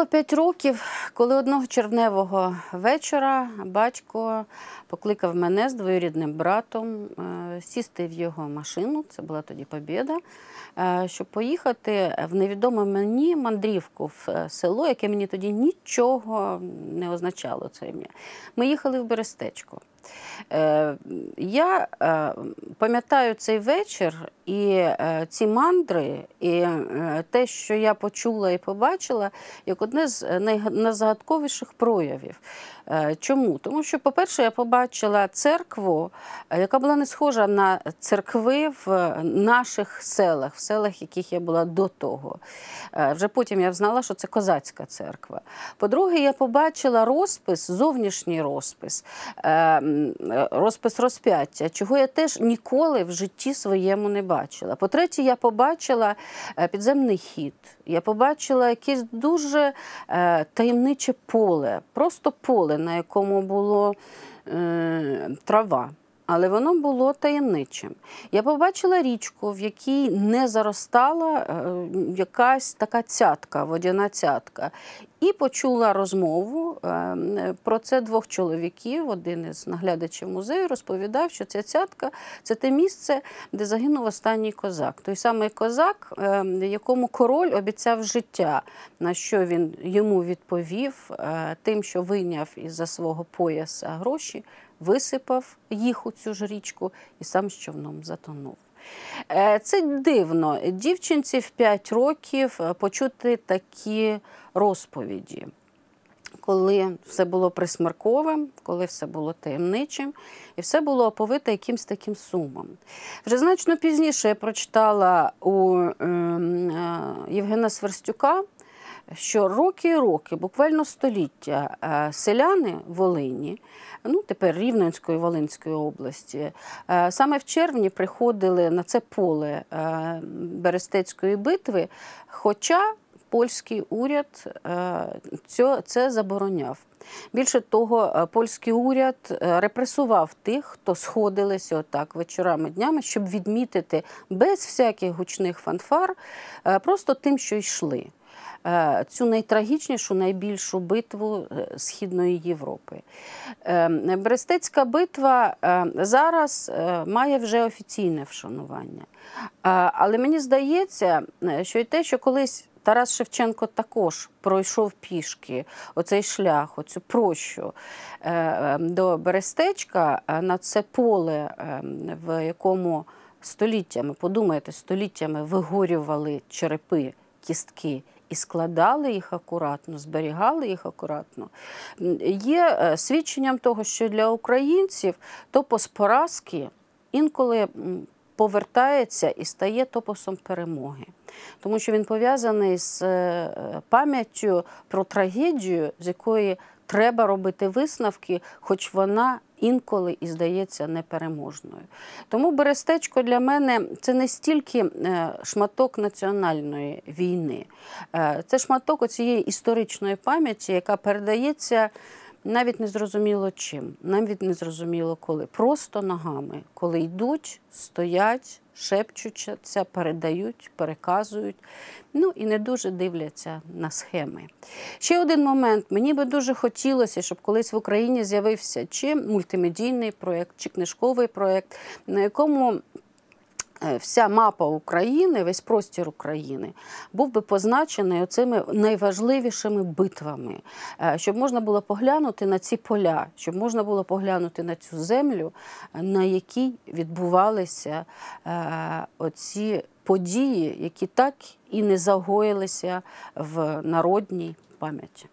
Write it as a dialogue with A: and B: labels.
A: було 5 років, коли одного червневого вечора батько покликав мене з двоюрідним братом е, сісти в його машину, це була тоді Побєда, е, щоб поїхати в невідоме мені мандрівку в е, село, яке мені тоді нічого не означало це ім'я. Ми їхали в Берестечко. Е, Я е, пам'ятаю цей вечір і е, ці мандри, і те, що я почула і побачила, як одне з найзагадковіших проявів. Чому? Тому що, по-перше, я побачила церкву, яка була не схожа на церкви в наших селах, в селах, яких я була до того. Вже потім я знала, що це козацька церква. По-друге, я побачила розпис, зовнішній розпис, розпис розп'яття, чого я теж ніколи в житті своєму не бачила. По-третє, я побачила е, підземний хід. Я побачила якесь дуже е, таємниче поле, просто поле, на якому було е, трава. Але воно було таємничим. Я побачила річку, в якій не заростала якась така цятка, водяна цятка. І почула розмову е, про це двох чоловіків. Один із наглядачів музею розповідав, що ця цятка це те місце, де загинув останній козак. Той самий козак, е, якому король обіцяв життя, на що він йому відповів е, тим, що вийняв із-за свого пояса гроші, висипав їх у цю ж річку і сам з човном затонув. Е, Це дивно. Дівчинці в 5 років е, почути такі розповіді, коли все було присмерковим, коли все було таємничим, і все було оповите якимсь таким сумом. Вже значно пізніше я прочитала у ем, е, Євгена Сверстюка. Що роки і роки, буквально століття, е, селяни Волині, ну тепер Рівненської Волинської області, е, саме в червні приходили на це поле е, Берестецької битви, хоча польський уряд це забороняв. Більше того, польський уряд репресував тих, хто сходилися отак вечорами днями, щоб відмітити без всяких гучних фанфар, просто тим, що йшли. Е, Цю найтрагічнішу, найбільшу битву е, Східної Європи. Е, Брестецька битва зараз має вже офіційне вшанування. Але мені здається, що і те, що колись Тарас Шевченко також пройшов пішки оцей шлях, оцю прощу е, е, до Берестечка на це поле, е, в якому століттями, подумайте, століттями вигорювали черепи, кістки. І складали їх акуратно, зберігали їх акуратно. Є е, свідченням того, що для українців топос поразки інколи повертається і стає топосом перемоги, тому що він пов'язаний з е, пам'яттю про трагедію, з якої треба робити висновки, хоч вона інколи і здається непереможною. Тому Берестечко для мене це не стільки е, шматок національної війни, е, це шматок цієї історичної пам'яті, яка передається. Навіть не зрозуміло чим, навіть не зрозуміло коли. Просто ногами, коли йдуть, стоять, шепчуться, передають, переказують, ну і не дуже дивляться на схеми. Ще один момент. Мені би дуже хотілося, щоб колись в Україні з'явився чи мультимедійний проєкт, чи книжковий проєкт, на якому вся мапа України, весь простір України був би позначений оцими найважливішими битвами, е, щоб можна було поглянути на ці поля, щоб можна було поглянути на цю землю, е, на якій відбувалися е, оці події, які так і не загоїлися в народній пам'яті.